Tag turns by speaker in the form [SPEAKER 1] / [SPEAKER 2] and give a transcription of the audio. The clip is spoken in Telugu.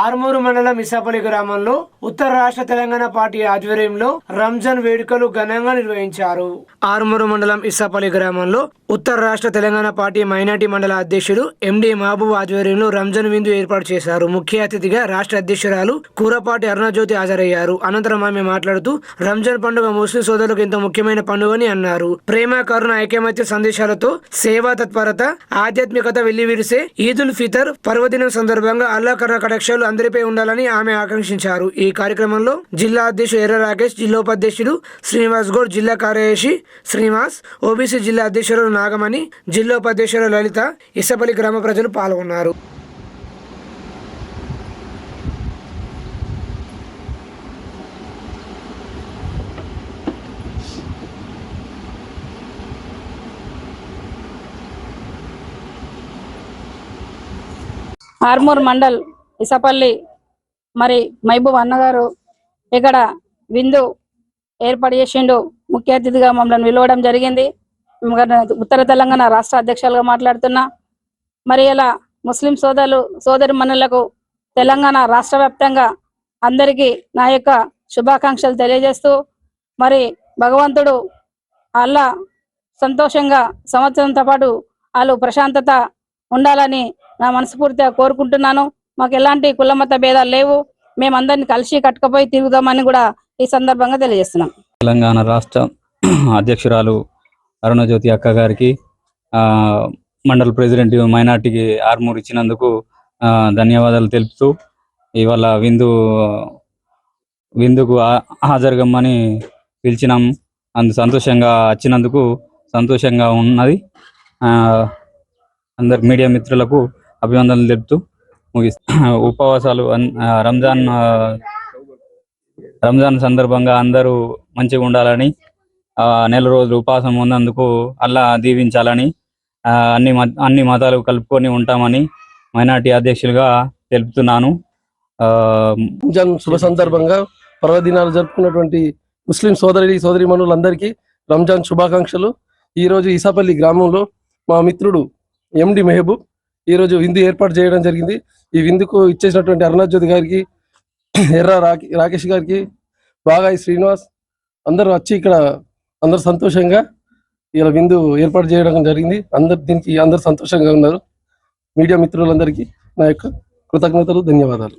[SPEAKER 1] ఆర్మూరు మండలం ఇసాపల్లి గ్రామంలో ఉత్తర రాష్ట్ర తెలంగాణ పార్టీ ఆధ్వర్యంలో రంజాన్ వేడుకలు ఘనంగా నిర్వహించారు. ఆర్మూరు మండలం ఇసాపల్లి గ్రామంలో ఉత్తర రాష్ట్ర తెలంగాణ పార్టీ మైనార్టీ మండల అధ్యక్షుడు ఎండి మహబూబ్ ఆధ్వర్యంలో రంజాన్ విందు ఏర్పాటు చేశారు. ముఖ్య అతిథిగా రాష్ట్ర అధ్యక్షురాలు కూరపాటి అరుణజ్యోతి హాజరయ్యారు. అనంతరం ఆమె మాట్లాడుతూ రంజాన్ పండుగ ముస్లిం సోదరులకు ఎంతో ముఖ్యమైన పండుగని అన్నారు. ప్రేమ కరుణ ఐకమత్య సందేశాలతో సేవా తత్పరత ఆధ్యాత్మికత వెల్లివిరిసే ఈదుల్ ఫితర్ పర్వదినం సందర్భంగా అల్లా కరుణ కటాక్షాలు అందరిపై ఉండాలని ఆమె ఆకాంక్షించారు. ఈ కార్యక్రమంలో జిల్లా అధ్యక్షుడు ఎర్ర రాకేష్ జిల్లా ఉపాధ్యక్షుడు శ్రీనివాస్ గౌడ్ జిల్లా కార్యదర్శి శ్రీనివాస్ ఓబీసీ జిల్లా అధ్యక్షుడు నాగమణి జిల్లా ఉపాధ్యక్షుడు లలిత ఇసపల్లి గ్రామ ప్రజలు పాల్గొన్నారు.
[SPEAKER 2] ఆర్మూర్ మండల్ ఇసపల్లి మరి మహబూబ్ అన్నగారు ఇక్కడ విందు ఏర్పాటు చేసిండు. ముఖ్య అతిథిగా మమ్మల్ని విలవడం జరిగింది. ఉత్తర తెలంగాణ రాష్ట్ర అధ్యక్షులుగా మాట్లాడుతున్నా. మరి ఇలా ముస్లిం సోదరులు సోదరి మనులకు తెలంగాణ రాష్ట్ర వ్యాప్తంగా అందరికీ నా యొక్క శుభాకాంక్షలు తెలియజేస్తూ మరి భగవంతుడు అల్లా సంతోషంగా సంవత్సరంతో పాటు వాళ్ళు ప్రశాంతత ఉండాలని నా మనస్ఫూర్తిగా కోరుకుంటున్నాను. మాకు ఎలాంటి కులమత భేదాలు లేవు. మేమందరిని కలిసి కట్టుకపోయి తిరుగుదామని కూడా ఈ సందర్భంగా తెలియజేస్తున్నాం.
[SPEAKER 3] తెలంగాణ రాష్ట్ర అధ్యక్షురాలు అరుణజ్యోతి అక్క గారికి ఆ, మండల్ ప్రెసిడెంట్ మైనార్టీకి ఆర్మూర్ ఇచ్చినందుకు ఆ, ధన్యవాదాలు తెలుపుతూ ఇవాళ విందు విందుకు హాజరుగమ్మని పిలిచినాం. అందు సంతోషంగా వచ్చినందుకు సంతోషంగా ఉన్నది. ఆ, అందరు మీడియా మిత్రులకు అభివందనలు తెలుపుతూ ముగిస్తా. ఉపవాసాలు రంజాన్ రంజాన్ సందర్భంగా అందరూ మంచిగా ఉండాలని నెల రోజులు ఉపాసం ఉన్నందుకు అల్లా దీవించాలని అన్ని మత అన్ని మతాలు కలుపుకొని ఉంటామని మైనార్టీ అధ్యక్షులుగా తెలుపుతున్నాను. ఆ,
[SPEAKER 4] రంజాన్ శుభ సందర్భంగా పర్వదినాలు జరుపుకున్నటువంటి ముస్లిం సోదరి సోదరి మనులందరికీ రంజాన్ శుభాకాంక్షలు. ఈరోజు ఈసాపల్లి గ్రామంలో మా మిత్రుడు ఎండి మెహబూబ్ ఈరోజు విందు ఏర్పాటు చేయడం జరిగింది. ఈ విందుకు ఇచ్చేసినటువంటి అరుణాజ్యోతి గారికి ఎర్ర రాకేష్ గారికి బాగాయి శ్రీనివాస్ అందరూ వచ్చి ఇక్కడ అందరు సంతోషంగా ఇలా విందు ఏర్పాటు చేయడం జరిగింది. అందరు దీనికి అందరు సంతోషంగా ఉన్నారు. మీడియా మిత్రులందరికీ నా యొక్క కృతజ్ఞతలు ధన్యవాదాలు.